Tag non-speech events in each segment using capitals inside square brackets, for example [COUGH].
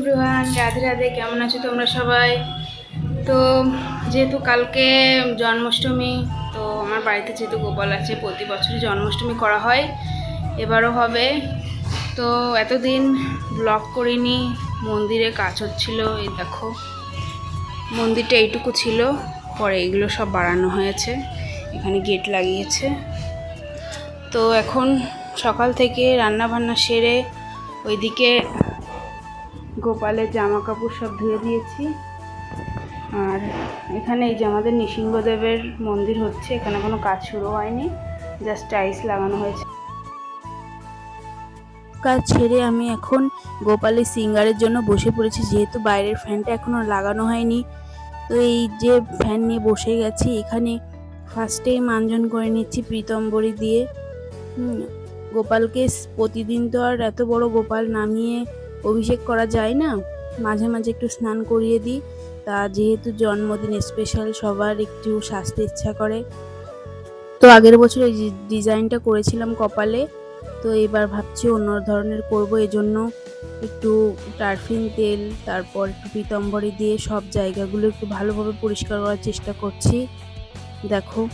ব্রুহান রাধে রাধে, কেমন আছো তোমরা সবাই? তো যেহেতু কালকে জন্মাষ্টমী, তো আমার বাড়িতে যেহেতু গোপাল আছে, প্রতি বছরই জন্মাষ্টমী করা হয়, এবারও হবে। তো এতদিন ব্লগ করিনি, মন্দিরে কাজ হচ্ছিল, এই দেখো। মন্দিরটা এইটুকু ছিল, পরে এগুলো সব বাড়ানো হয়েছে, এখানে গেট লাগিয়েছে। তো এখন সকাল থেকে রান্না বান্না সেরে ওইদিকে গোপালের জামা কাপড় সব ধুয়ে দিয়েছি। আর এখানে এই যে আমাদের নৃসিংহদেবের মন্দির হচ্ছে, এখানে কোনো কাজ শুরু হয়নি জাস্ট টাইলস লাগানো হয়েছে। কাজ ছেড়ে আমি এখন গোপালের সিঙ্গারের জন্য বসে পড়েছি, যেহেতু বাইরের ফ্যানটা এখনও লাগানো হয়নি। তো এই যে ফ্যান নিয়ে বসে গেছি, এখানে ফার্স্টেই মানজন করে নিচ্ছি প্রীতম্বরী দিয়ে। গোপালকে প্রতিদিন তো আর এত বড় গোপাল নামিয়ে অভিষেক করা যায় না? মাঝে মাঝে একটু স্নান করিয়ে দিই। তা যেহেতু জন্মদিন স্পেশাল সবার একটু সাজতে ইচ্ছা করে। তো আগের বছর এই ডিজাইনটা করেছিলাম কপালে, তো এবার ভাবছি অন্য ধরনের করব। এজন্য একটু টারফিন তেল, তারপর একটু পিতম্বরী দিয়ে সব জায়গাগুলো একটু ভালোভাবে পরিষ্কার করার চেষ্টা করছি। দেখো।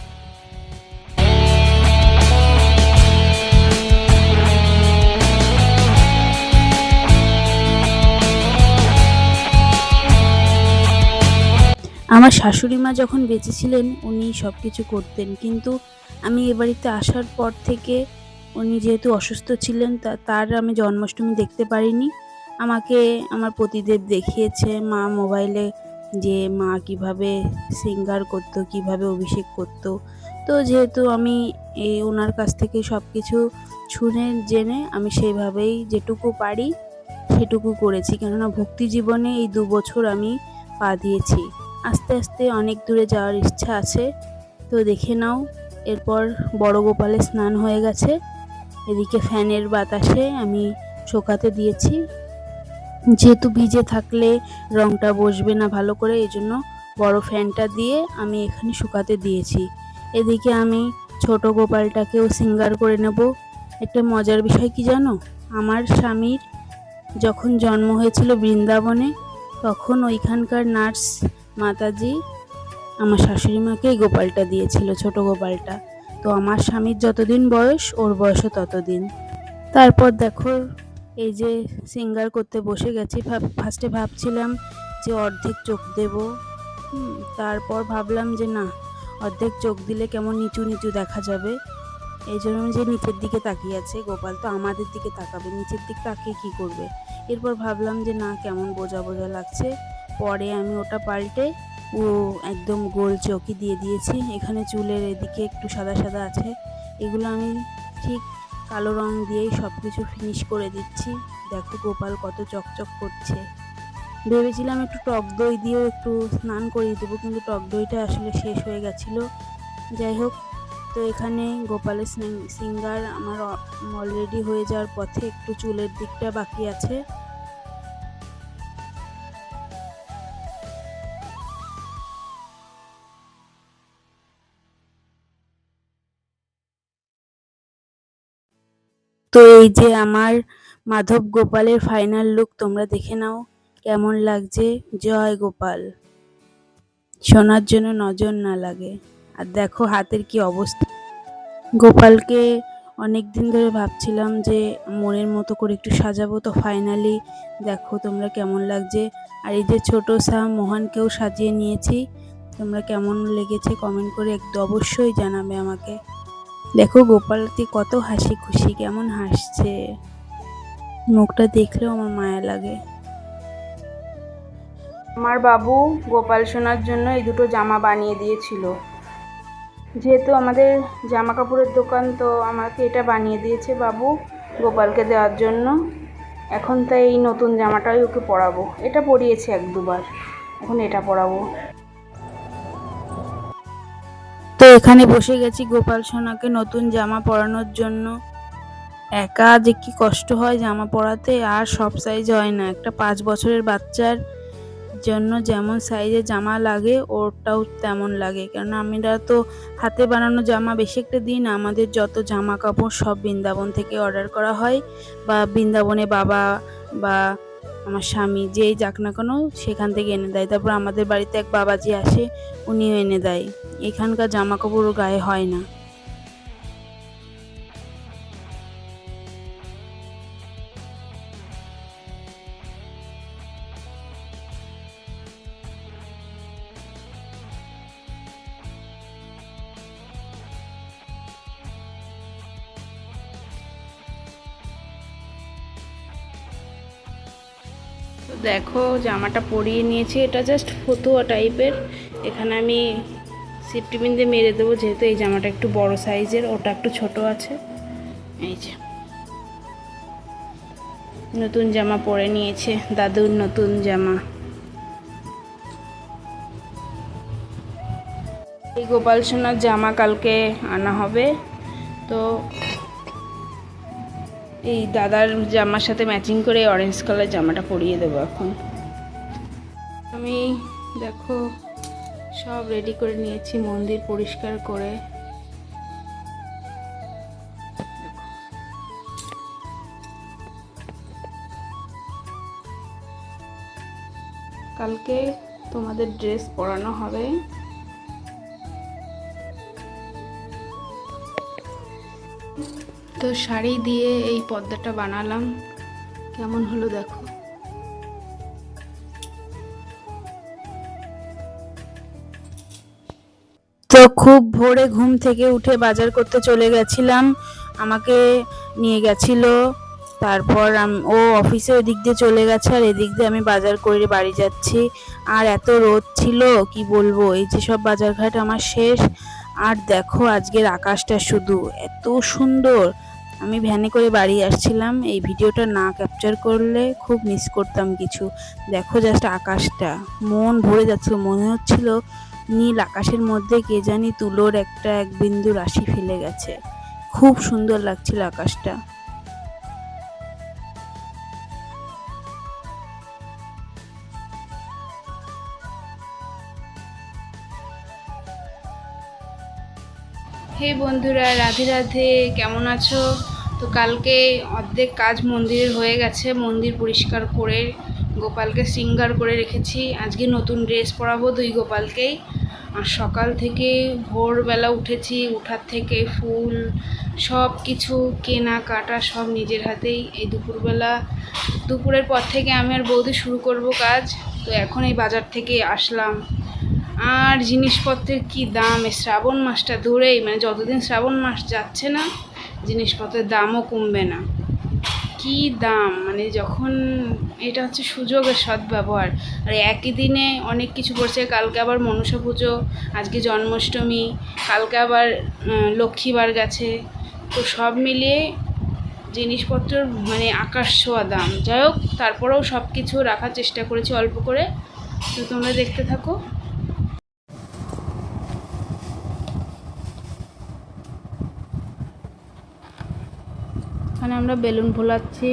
আমার শাশুড়ি মা যখন বেঁচে ছিলেন, উনি সব কিছু করতেন। কিন্তু আমি এ বাড়িতে আসার পর থেকে উনি যেহেতু অসুস্থ ছিলেন, তা- তার আমি জন্মাষ্টমী দেখতে পারিনি। আমাকে আমার পতিদেব দেখিয়েছে, মা মোবাইলে যে মা কীভাবে সিঙ্গার করতো, কীভাবে অভিষেক করতো। তো যেহেতু আমি এই ওনার কাছ থেকে সব কিছু শুনে, জেনে আমি সেইভাবেই যেটুকু পারি, সেটুকু করেছি। কেননা ভক্তি জীবনে এই দু বছর আমি পা দিয়েছি। আস্তে আস্তে অনেক দূরে যাওয়ার ইচ্ছা আছে। তো দেখে নাও, এরপর বড় গোপালে স্নান হয়ে গেছে। এদিকে ফ্যানের বাতাসে আমি শোকাতে দিয়েছি। যেহেতু ভিজে থাকলে রংটা বসবে না ভালো করে এই জন্য বড় ফ্যানটা দিয়ে আমি এখানে শুকাতে দিয়েছি। এদিকে আমি ছোট গোপালটাকেও সিঙ্গার করে নেব। একটা মজার বিষয় কি জানো? আমার স্বামীর যখন জন্ম হয়েছিল বৃন্দাবনে, তখন ওইখানকার নার্স মাতাজি, আমার শাশুড়ি মাকে এই গোপালটা দিয়েছিল, ছোট গোপালটা। তো আমার স্বামীর যতদিন বয়স, ওর বয়সও ততদিন। তারপর দেখো, এই যে সিঙ্গার করতে বসে গেছি ফার্স্টে ভাবছিলাম যে অর্ধেক চোখ দেব। তারপর ভাবলাম যে না, অর্ধেক চোখ দিলে কেমন নিচু নিচু দেখা যাবে। এই জন্য যে নিচের দিকে তাকিয়ে আছে, গোপাল তো আমাদের দিকে তাকাবে, নিচের দিক তাকিয়ে কি করবে? এরপর ভাবলাম যে না, কেমন বোঝা বোঝা লাগছে। পরে আমি ওটা পাল্টে ও একদম গোল চৌকি দিয়ে দিয়েছি। এখানে চুলের এদিকে একটু সাদা সাদা আছে। এগুলো আমি ঠিক কালো রং দিয়েই সব কিছু ফিনিশ করে দিচ্ছি। দেখো গোপাল কত চকচক করছে। ভেবেছিলাম একটু টক দই দিয়েও একটু স্নান করিয়ে দেবো, কিন্তু টক দইটা আসলে শেষ হয়ে গেছিল। যাই হোক, তো এখানে গোপালের সিঙ্গার আমার অলরেডি হয়ে যাওয়ার পথে একটু চুলের দিকটা বাকি আছে। তো এই যে আমার মাধব গোপালের ফাইনাল লুক তোমরা দেখে নাও, কেমন লাগছে? জয় গোপাল। শোনার জন্য নজর না লাগে। আর দেখো হাতের কি অবস্থা। গোপালকে অনেক দিন ধরে ভাবছিলাম যে মনের মতো করে একটু সাজাবো, তো ফাইনালি দেখো তোমরা কেমন লাগছে। আর এই যে ছোট সা মোহনকেও সাজিয়ে নিয়েছি, তোমরা কেমন লেগেছে কমেন্ট করে একটু অবশ্যই জানাবে আমাকে। দেখো গোপালটি কত হাসি খুশি, কেমন হাসছে। মুখটা দেখলেও আমার মায়া লাগে। আমার বাবু গোপাল সোনার জন্য এই দুটো জামা বানিয়ে দিয়েছিল। যেহেতু আমাদের জামা কাপড়ের দোকান, তো আমাকে এটা বানিয়ে দিয়েছে বাবু গোপালকে দেওয়ার জন্য। এখন তাই এই নতুন জামাটাই ওকে পরাবো। এটা পরিয়েছে এক দুবার। এখন এটা পরাবো। তো এখানে বসে গেছি গোপাল সোনাকে নতুন জামা পরানোর জন্য। একা যে কি কষ্ট হয় জামা পরাতে, আর সব সাইজ হয় না। একটা পাঁচ বছরের বাচ্চার জন্য যেমন সাইজের জামা লাগে, ওরটাও তেমন লাগে। কেননা আমরা তো হাতে বানানো জামা বেশি একটা দিই না, আমাদের যত জামা কাপড় সব বৃন্দাবন থেকে অর্ডার করা হয়। বা বৃন্দাবনে বাবা বা আমার স্বামী যেই যাক না কেন সেখান থেকে এনে দেয়। তারপর আমাদের বাড়িতে এক বাবাজি আসে, উনিও এনে দেয়। এখানকার জামা কাপড়ও গায়ে হয় না। দেখো, জামাটা পরিয়ে নিয়েছি। এটা জাস্ট ফতুয়া টাইপের এখানে আমি সিফটি পিন দিয়ে মেরে দেবো, যেহেতু এই জামাটা একটু বড় সাইজের ওটা একটু ছোট আছে। এই যে। নতুন জামা পরে নিয়েছে, দাদুর নতুন জামা। এই গোপাল সোনার জামা কালকে আনা হবে। তো এই দাদার জামার সাথে ম্যাচিং করে অরেঞ্জ কালার জামাটা পরিয়ে দেবো এখন। আমি দেখো, সব রেডি করে নিয়েছি, মন্দির পরিষ্কার করে। কালকে তোমাদের ড্রেস পরানো হবে। তো শাড়ি দিয়ে এই পর্দাটা বানালাম। কেমন হলো দেখো। তো খুব ভোরে ঘুম থেকে উঠে বাজার করতে চলে গেছিলাম। আমাকে নিয়ে গেছিল। তারপর ও অফিসে ওদিক দিয়ে চলে গেছে আর এদিক দিয়ে আমি বাজার করে বাড়ি যাচ্ছি। আর এত রোদ ছিল, কি বলব? এই যে সব বাজারঘাট আমার শেষ। আর দেখো আজকের আকাশটা শুধু এত সুন্দর। আমি ভ্যানে করে বাড়ি আসছিলাম। এই ভিডিওটা না ক্যাপচার করলে খুব মিস করতাম কিছু। দেখো জাস্ট আকাশটা। মন ভরে যাচ্ছিল, মনে হচ্ছিল নীল আকাশের মধ্যে কে জানি তুলোর একটা এক বিন্দু রাশি ফেলে গেছে। খুব সুন্দর লাগছিল আকাশটা। হে বন্ধুরা, রাধে রাধে, কেমন আছো? তো কালকে অর্ধেক কাজ মন্দিরের হয়ে গেছে। মন্দির পরিষ্কার করে, গোপালকে শৃঙ্গার করে রেখেছি। আজকে নতুন ড্রেস পরাবো দুই গোপালকেই। আর সকাল থেকে ভোরবেলা উঠেছি, উঠার থেকে ফুল সব কিছু কেনা, কাটা সব নিজের হাতেই। এই দুপুরবেলা, দুপুরের পর থেকে আমি আর বৌদি শুরু করব কাজ। তো এখন এই বাজার থেকে আসলাম। আর জিনিসপত্রের কি দাম? শ্রাবণ মাসটা ধরেই মানে যতদিন শ্রাবণ মাস যাচ্ছে না, জিনিসপত্রের দামও কমবে না। কি দাম? মানে যখন এটা হচ্ছে সুযোগের সদ্ব্যবহার। আর একই দিনে অনেক কিছু পড়ছে কালকে আবার মনসা পুজো, আজকে জন্মাষ্টমী, কালকে আবার লক্ষ্মীবার গেছে। তো সব মিলিয়ে জিনিসপত্রের মানে আকাশ ছোঁয়া দাম। যাই হোক, তারপরেও সব কিছু রাখার চেষ্টা করেছি অল্প করে। তো তোমরা দেখতে থাকো। ওখানে আমরা বেলুন ফোলাচ্ছি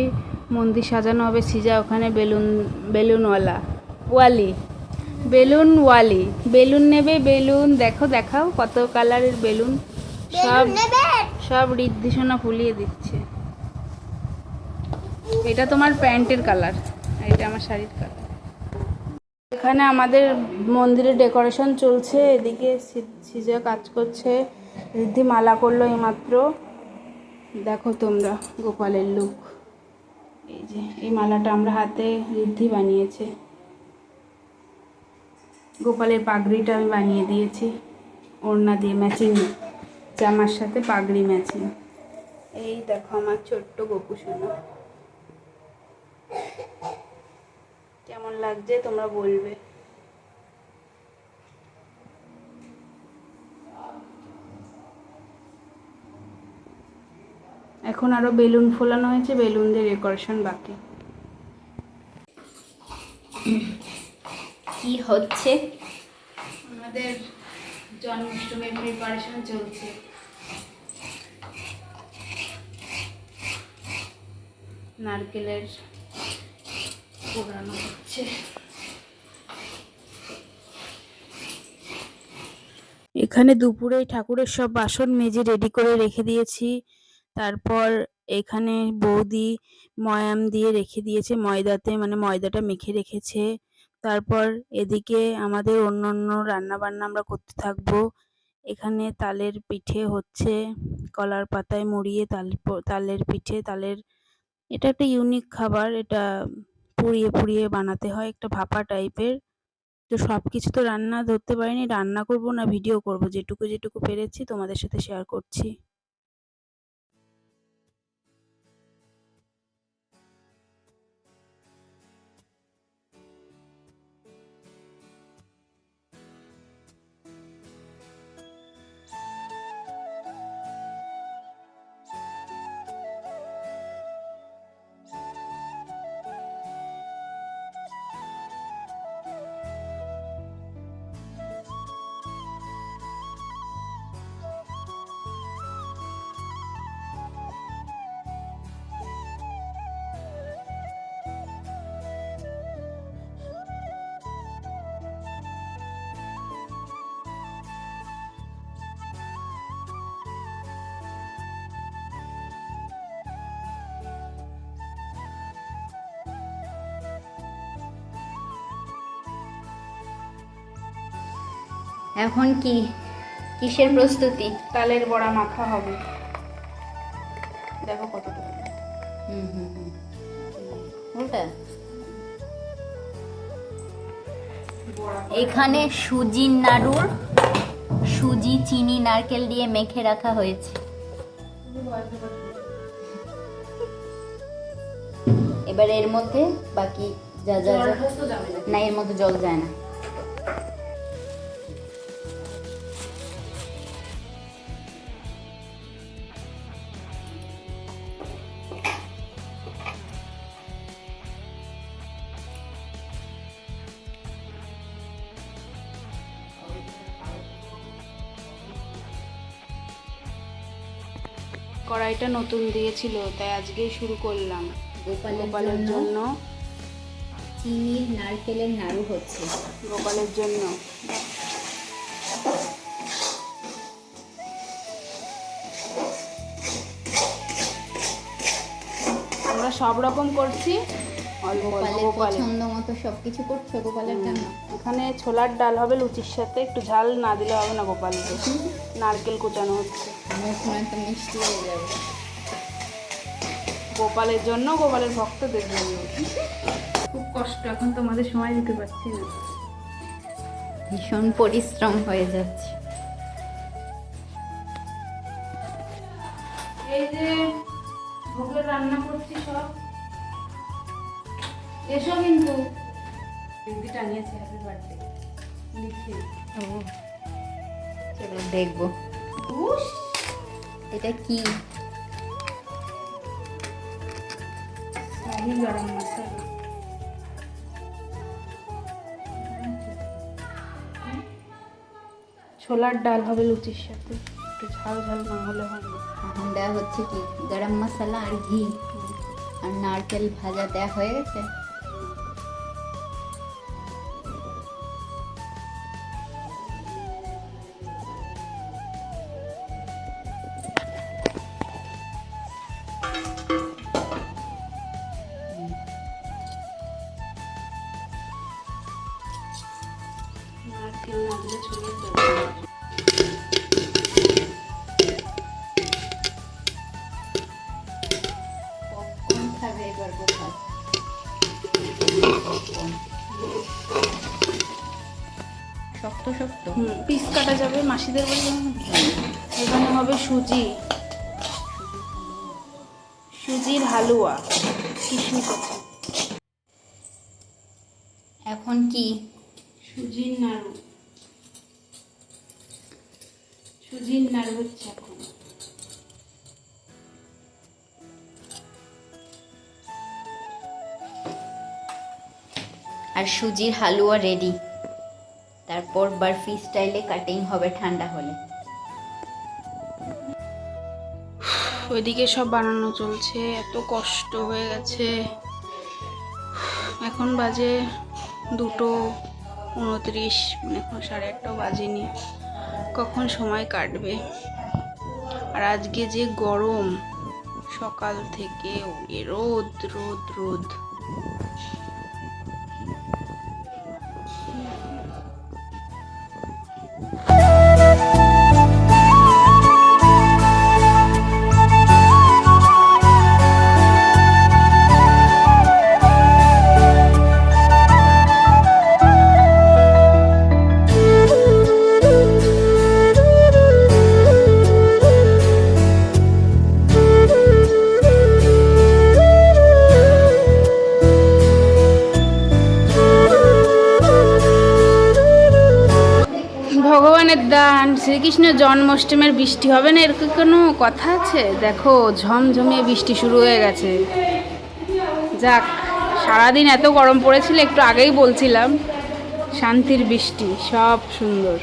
মন্দির সাজানো হবে সিজা ওখানে বেলুন বেলুনওয়ালা ওয়ালি বেলুন ওয়ালি বেলুন নেবে বেলুন দেখো দেখাও কত কালারের বেলুন সব সব ঋদ্ধিসোনা ফুলিয়ে দিচ্ছে। এটা তোমার প্যান্টের কালার আর এটা আমার শাড়ির কালার। এখানে আমাদের মন্দিরের ডেকোরেশন চলছে এদিকে সিজা কাজ করছে ঋদ্ধি মালা করল এইমাত্র। দেখো তোমরা গোপালের লুক। এই যে, এই মালাটা আমরা হাতে ঋদ্ধি বানিয়েছে। গোপালের পাগড়িটা আমি বানিয়ে দিয়েছি, ওড়না দিয়ে ম্যাচিং জামার সাথে পাগড়ি ম্যাচিং এই দেখো আমার ছোট্ট গোপু সোনা। কেমন লাগছে তোমরা বলবে। এখন আরও বেলুন ফোলানো হয়েছে বেলুন দিয়ে ডেকোরেশন বাকি। কি হচ্ছে? আমাদের জন্মাষ্টমীর প্রিপারেশন চলছে। নারকেলের পোড়ানো হচ্ছে। এখানে দুপুরে ঠাকুরের সব বাসন মেজে রেডি করে রেখে দিয়েছি। তারপর এখানে বৌদি ময়াম দিয়ে রেখে দিয়েছে ময়দাতে মানে ময়দাটা মেখে রেখেছে। তারপর এদিকে আমাদের অন্য অন্য রান্না বান্না আমরা করতে থাকব। এখানে তালের পিঠে হচ্ছে কলার পাতায় মুড়িয়ে তাল তালের পিঠে, তালের, এটা একটা ইউনিক খাবার, এটা পুড়িয়ে পুড়িয়ে বানাতে হয়, একটা ভাপা টাইপের। তো সব কিছু তো রান্না ধরতে পারিনি, রান্না করব না, ভিডিও করব, যেটুকু যেটুকু পেরেছি তোমাদের সাথে শেয়ার করছি। এখন কি? কিসের প্রস্তুতি? তালের বড়া মাখা হবে। দেখো কতটুকু। হুম হুম হুম। ওটা এখানে সুজির নাড়ুর সুজি চিনি নারকেল দিয়ে মেখে রাখা হয়েছে। এবার এর মধ্যে বাকি যা যা না এর মধ্যে জল যায় না। কড়াইটা নতুন দিয়েছিল তাই আজকেই শুরু করলাম। গোপালের জন্য চিনির নারকেলের নাড়ু হচ্ছে। গোপালের জন্য। আমরা সব রকম করছি। পছন্দ মতো সবকিছু করছ গোপালের জন্য। এখানে ছোলার ডাল হবে লুচির সাথে। একটু ঝাল না দিলে হবে না গোপালকে। [LAUGHS] নারকেল কুচানো হচ্ছে। মুখ মিষ্টি হয়ে যাবে। গোপালের জন্য গোপালের ভক্তদের জন্য খুব কষ্ট এখন তোমাদের সময় দিতে পারছি না। ভীষণ পরিশ্রম হয়ে যাচ্ছে। এই যে ভোগের রান্না করছি সব। এসো কিন্তু। দিদি টানিয়েছে হ্যাপি বার্থডে লিখে। চলো দেখব। উস, এটা কি? শাহি গরম মশলা ছোলার ডাল হবে লুচির সাথে। একটু ঝাল ঝাল না হলে না। এখন দেওয়া হচ্ছে কি? গরম মশলা আর ঘি। আর নারকেল ভাজা দেওয়া হয়ে গেছে? সুজির হালুয়া কিশমিশ। আছে এখন কি? সুজির নাড়ু। সুজির নাড়ু হচ্ছে এখন। আর সুজির হালুয়া রেডি তারপর বার্ফি স্টাইলে কাটিং হবে ঠান্ডা হলে। ওইদিকে সব বানানো চলছে, এত কষ্ট হয়ে গেছে। এখন বাজে দুটো উনত্রিশ মানে এখন সাড়ে একটাও বাজেনি। কখন সময় কাটবে? আর আজকে যে গরম, সকাল থেকে রোদ রোদ রোদ। দান শ্রীকৃষ্ণের জন্মাষ্টমীর বৃষ্টি হবে না এরকম কোনো কথা আছে? দেখো, ঝমঝমিয়ে বৃষ্টি শুরু হয়ে গেছে। যাক, সারাদিন এত গরম পড়েছিল, একটু আগেই বলছিলাম, শান্তির বৃষ্টি, সব সুন্দর।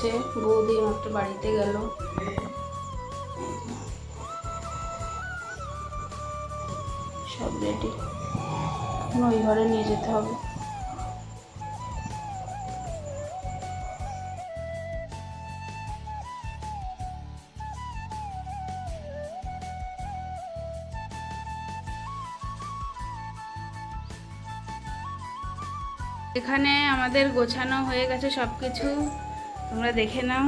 গেছে বৌদি মাত্র বাড়িতে গেল। সব রেডি ওই ঘরে নিয়ে যেতে হবে। এখানে আমাদের গোছানো হয়ে গেছে সব কিছু তোমরা দেখে নাও।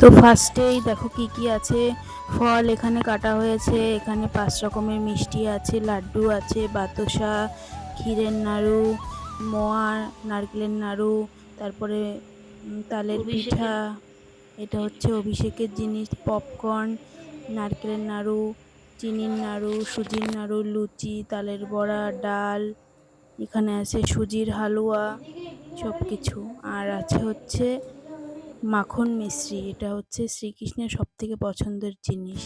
তো ফার্স্টেই দেখো কি কি আছে। ফল এখানে কাটা হয়েছে এখানে পাঁচ রকমের মিষ্টি আছে লাড্ডু আছে বাতাসা ক্ষীরের নাড়ু মোয়া নারকেলের নাড়ু তারপরে তালের পিঠা এটা হচ্ছে অভিষেকের জিনিস পপকর্ন নারকেলের নাড়ু চিনির নাড়ু সুজির নাড়ু লুচি তালের বড়া ডাল এখানে আছে সুজির হালুয়া সব কিছু আর আছে হচ্ছে মাখন মিশ্রি। এটা হচ্ছে শ্রীকৃষ্ণের সব থেকে পছন্দের জিনিস।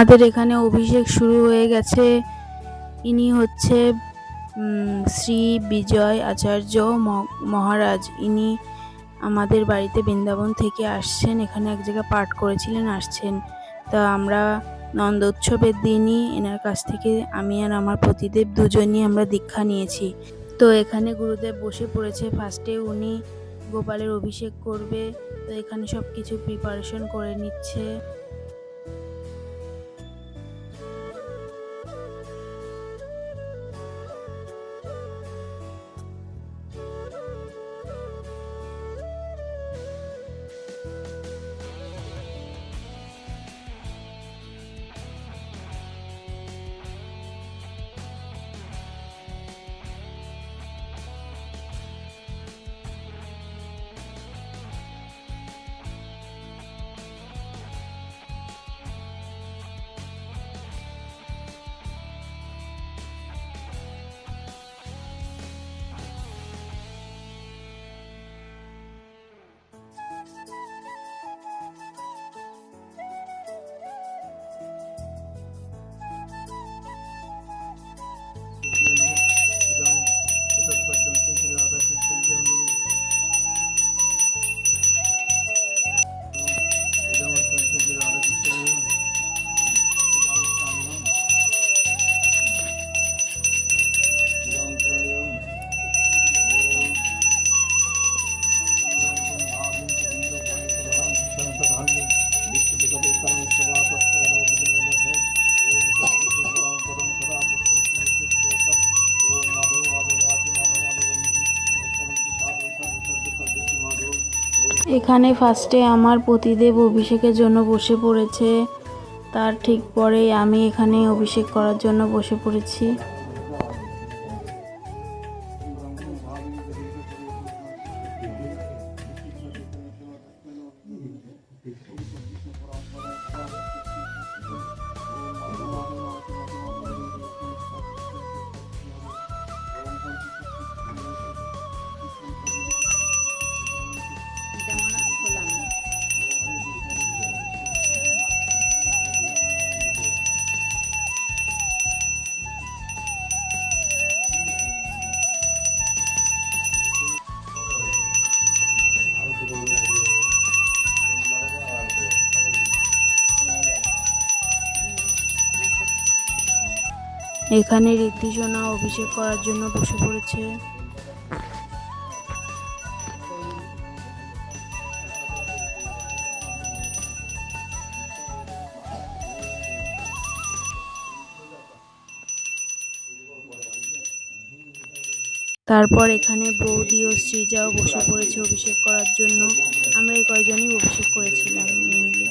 আমাদের এখানে অভিষেক শুরু হয়ে গেছে। ইনি হচ্ছে শ্রী বিজয় আচার্য মহারাজ। ইনি আমাদের বাড়িতে বৃন্দাবন থেকে আসছেন, এখানে এক জায়গায় পাঠ করেছিলেন, আসছেন। তা আমরা নন্দ উৎসবের দিনই এনার কাছ থেকে আমি আর আমার পতিদেব দুজনই আমরা দীক্ষা নিয়েছি। তো এখানে গুরুদেব বসে পড়েছে। ফার্স্টে উনি গোপালের অভিষেক করবে, তো এখানে সব কিছু প্রিপারেশন করে নিচ্ছে। এখানে ফার্স্টে আমার পতিদেব অভিষেকের জন্য বসে পড়েছে। তার ঠিক পরে আমি এখানে অভিষেক করার জন্য বসে পড়েছি। এখানে ঋদ্ধিজনা অভিষেক করার জন্য বসে পড়েছে। তারপর এখানে বৌদি ও শ্রীজাও বসে পড়েছে অভিষেক করার জন্য। আমরা এই কয়জনই অভিষেক করেছিলাম মেনলি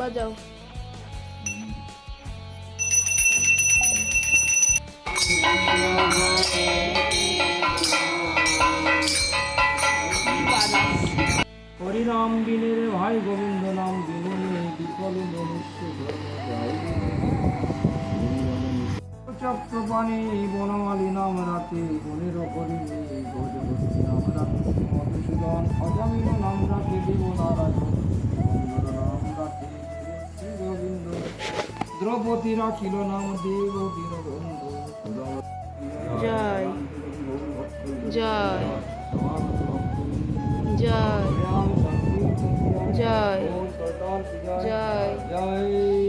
বাজাও। হরিনাম বিনে রে ভাই গোবিন্দ নাম বিনে রে বিকল মনুষ্য চক্রপাণি বনমালী নাম রাতে বনের হরি গজবস্তি নাম রাতে মধুসূদন অজামিন নাম রাতে দেব দ্রৌপদী রাখিল নাম দেব দীনবন্ধু জয়। জয়। জয়। জয়। জয়। জয়।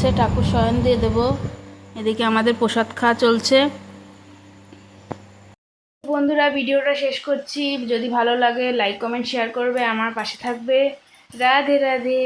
গেছে ঠাকুর শয়ন দিয়ে দেবো। এদিকে আমাদের প্রসাদ খাওয়া চলছে। বন্ধুরা, ভিডিওটা শেষ করছি। যদি ভালো লাগে লাইক কমেন্ট শেয়ার করবে। আমার পাশে থাকবে। রাধে রাধে।